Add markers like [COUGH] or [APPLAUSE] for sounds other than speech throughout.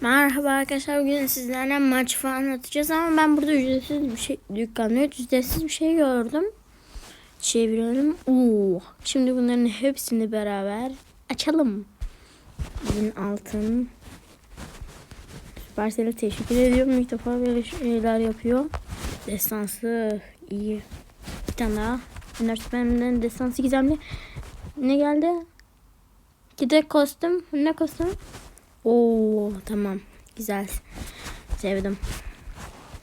Merhaba arkadaşlar bugün sizlerle maç falan atacağız ama ben burada ücretsiz bir şey dükkanda ücretsiz bir şey gördüm. Çevirelim. Oo. Şimdi bunların hepsini beraber açalım. Bin altın. Süpersel'e teşekkür ediyorum. İlk defa böyle şeyler yapıyor. Destansı iyi. Bir tane daha. Üniversiteden destansı gizemli. Ne geldi? Gide kostüm. Ne kostüm? Oo tamam. Güzel. Sevdim.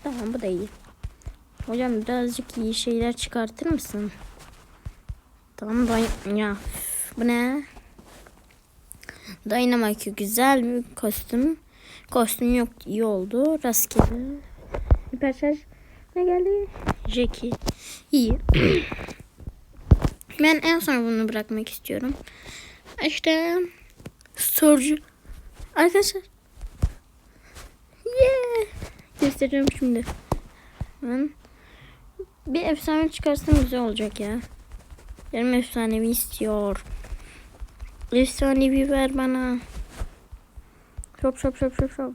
Tamam bu da iyi. Hocam birazcık iyi şeyler çıkartır mısın? Tamam ben ya. Bu ne? Dynamite güzel bir kostüm. Kostüm yok iyi oldu. Rastgele. Hiperşarj ne geldi? Jackie. İyi. [CLEARS THROAT] ben en son bunu bırakmak istiyorum. İşte Storage Arkadaşlar. Yeah. Göstereceğim şimdi. Ben bir efsane çıkarsam güzel olacak ya. Benim efsanevi istiyor. Efsanevi ver bana. Şop şop şop şop şop.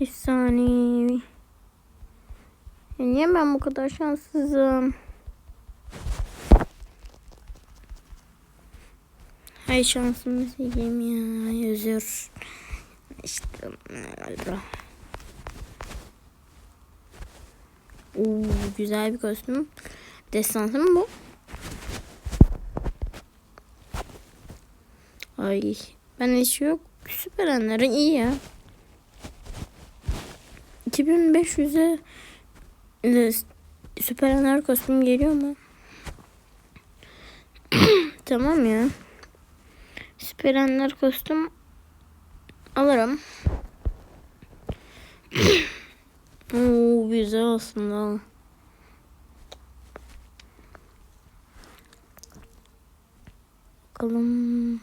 Efsanevi. Ya niye ben bu kadar şanssızım? Hay şansımı seveyim ya. Yazıyor. İşte galiba. Oo, güzel bir kostüm. Destansı mı bu? Ay ben hiç yok. Süper anların iyi ya. 2500'e e, süper anlar kostüm geliyor mu? [CLEARS THROAT] tamam ya. Süperenler kostüm alırım. [COUGHS] Oo güzel aslında. Bakalım.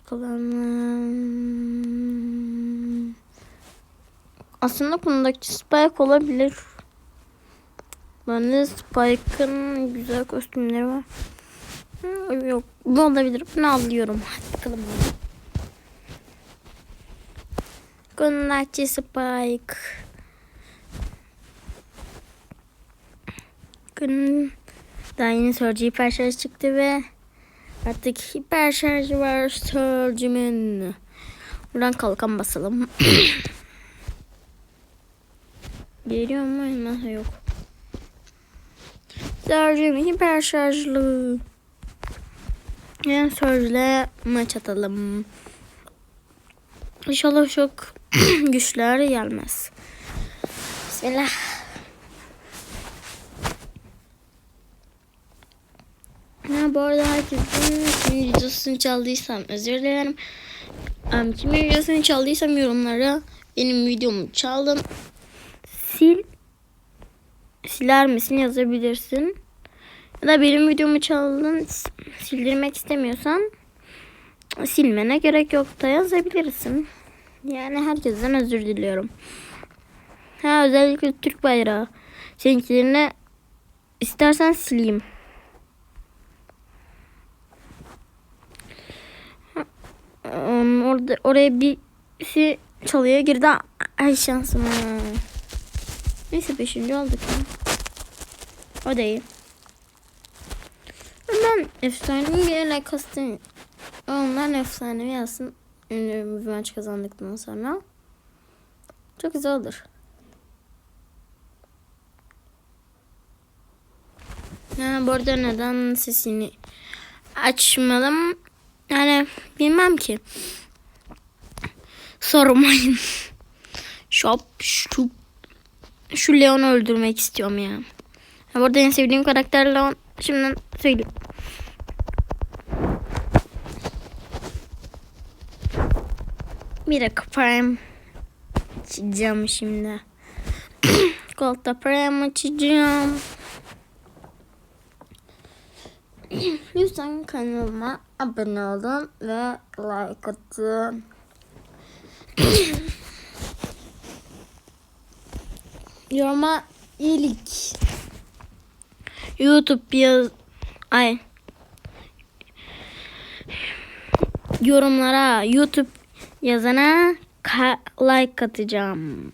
Bakalım. Aslında bundaki Spike olabilir. Bende Spike'ın güzel kostümleri var. Yok bu olabilir. Bunu alıyorum. Hadi bakalım. Gunnachi Spike. Gün daha yeni Surge hiper şarj çıktı ve artık hiper şarj var Surge'min. Buradan kalkan basalım. [COUGHS] Geliyor mu? Yok. Surge'min hiper şarjlı. Yani sözle maç atalım. İnşallah çok [CLEARS THROAT] güçler gelmez. Bismillah. Ha, bu arada herkesin kimin videosunu çaldıysam özür dilerim. Um, kimin videosunu çaldıysam yorumlara benim videomu çaldın. Sil siler misin yazabilirsin. Ya da benim videomu çaldın sildirmek istemiyorsan silmene gerek yok da yazabilirsin. Yani herkesten özür diliyorum. Ha özellikle Türk bayrağı. Seninkilerine istersen sileyim. Um, orada oraya birisi çalıya girdi. Ay şansıma. Neyse beşinci olduk ya. O değil. Efsanevi bir alakası Onlar efsanevi yazsın. Ünlü bir maç kazandıktan sonra. Çok güzel olur. Ha, bu arada neden sesini açmadım? Yani bilmem ki. Sormayın. Şop şu şu Leon'u öldürmek istiyorum ya. Ha, burada en sevdiğim karakter Leon. Şimdiden söyleyeyim. Dakika Prime açacağım şimdi. Gold'da Prime açacağım. Lütfen kanalıma abone olun ve like atın. [CLEARS THROAT] Yoruma iyilik. YouTube yaz... Ay. yorumlara YouTube yazana like atacağım.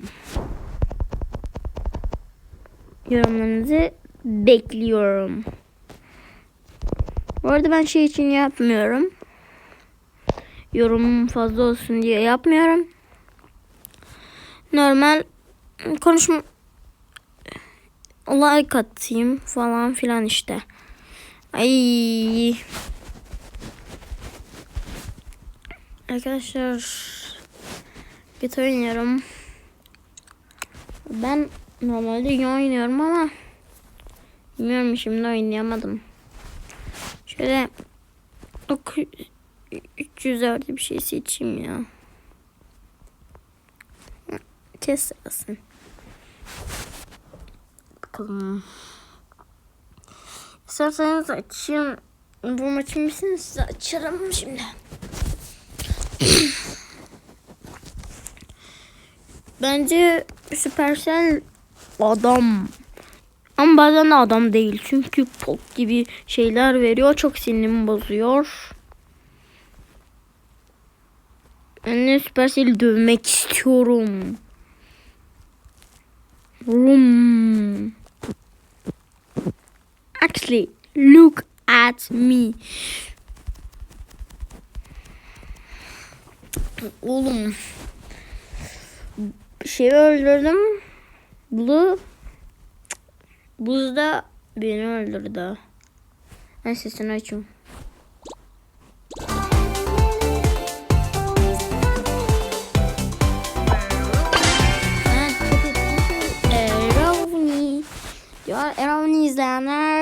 Yorumlarınızı bekliyorum. Bu arada ben şey için yapmıyorum. Yorum fazla olsun diye yapmıyorum. Normal konuşma like atayım falan filan işte. Ay. Arkadaşlar git oynuyorum. Ben normalde iyi oynuyorum ama bilmiyorum şimdi oynayamadım. Şöyle oku 300'lerde bir şey seçeyim ya. Kes sırasın. Bakalım. İsterseniz açayım. Bu maçın bitsin size açarım şimdi. Bence Supercell adam. Ama bazen adam değil. Çünkü pop gibi şeyler veriyor. Çok sinirimi bozuyor. Ben de Supercell'i dövmek istiyorum. Rum. Actually, look at me. Oğlum. Şey öldürdüm. Blue. Buz da beni öldürdü. Ben sesini açayım. Diyor Erovni izleyenler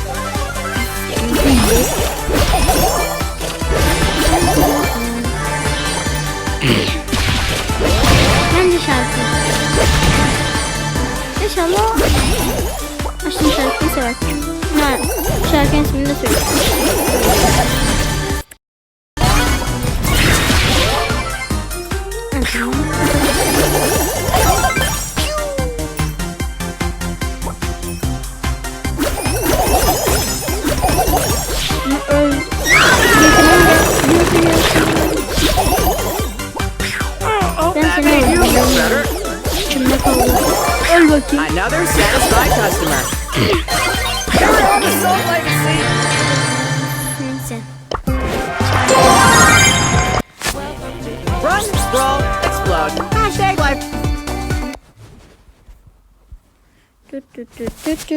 düt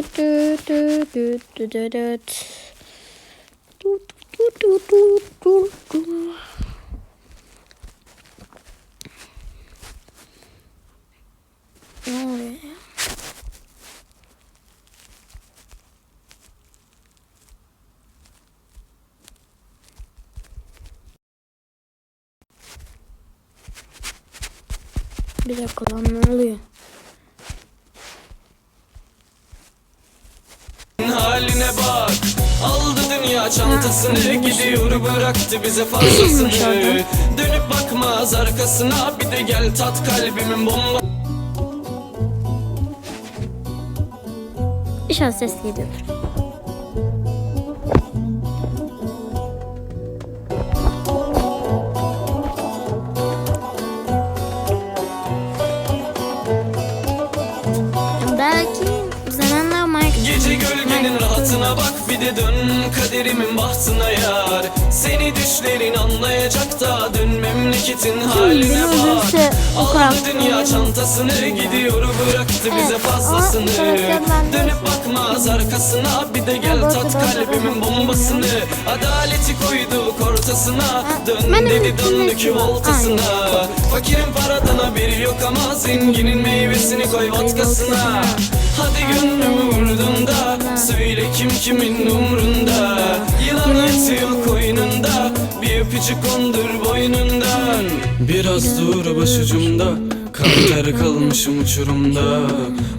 Bir dakika lan ne oluyor? Haline bak. Aldı dünya çantasını gidiyor bıraktı bize fazlasını. [CLEARS THROAT] Dönüp bakmaz arkasına bir de gel tat kalbimin bomba İnşallah ses geliyordur. Rahatına bak bir de dön kaderimin bahtına yar. Seni düşlerin anlayacak da dön memleketin haline bak. Aldı dünya çantasını gidiyor bıraktı bize fazlasını. Dönüp bakmaz arkasına bir de gel tat kalbimin bombasını. Adaleti koyduk ortasına Dön dedi bir döndü cümle ki var. voltasına. Fakirin paradan haberi yok ama zenginin meyvesini koy vodkasına. Hadi gönlümü kimin umrunda Yılan yatıyor koynunda Bir öpücük kondur boynundan. Biraz dur başucumda Kanter kalmışım uçurumda.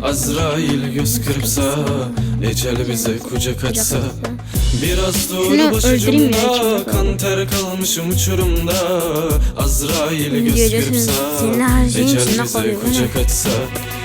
Azrail göz kırpsa Ecel bize kucak açsa Biraz ya, başucumda. Kanter kalmışım uçurumda. Azrail göz kırpsa Ecel bize kucak açsa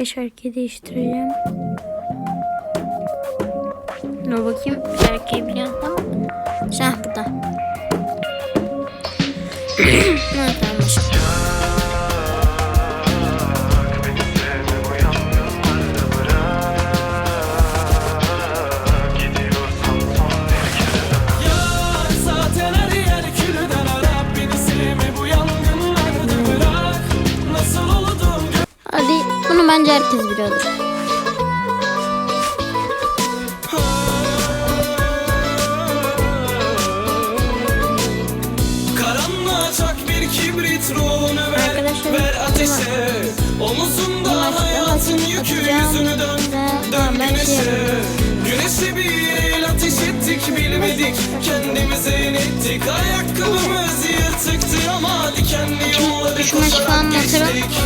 Dakika şarkıyı değiştireceğim. Dur bakayım şarkıyı biliyorum tamam? Şah burada. [CLEARS THROAT] bence herkes biliyordur. Arkadaşlar, Ver ateşe. Omuzunda hayatın yükü yüzünü dön Dön güneşe. Güneşe bir el ateş ettik bilmedik. Kendimize inettik. Ayakkabımız yırtıktı ama Dikenli yolları koşarak geçtik.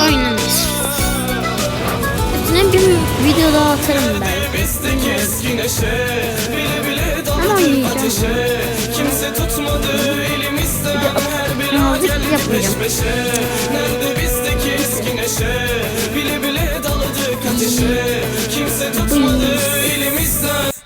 Oynamayız. Videoda atarım ben. Hemen yiyeceğim. Kimse tutmadı elimizden. Nerede bizdeki eski neşe? Bile bile daladık ateşe. Kimse tutmadı elimizden.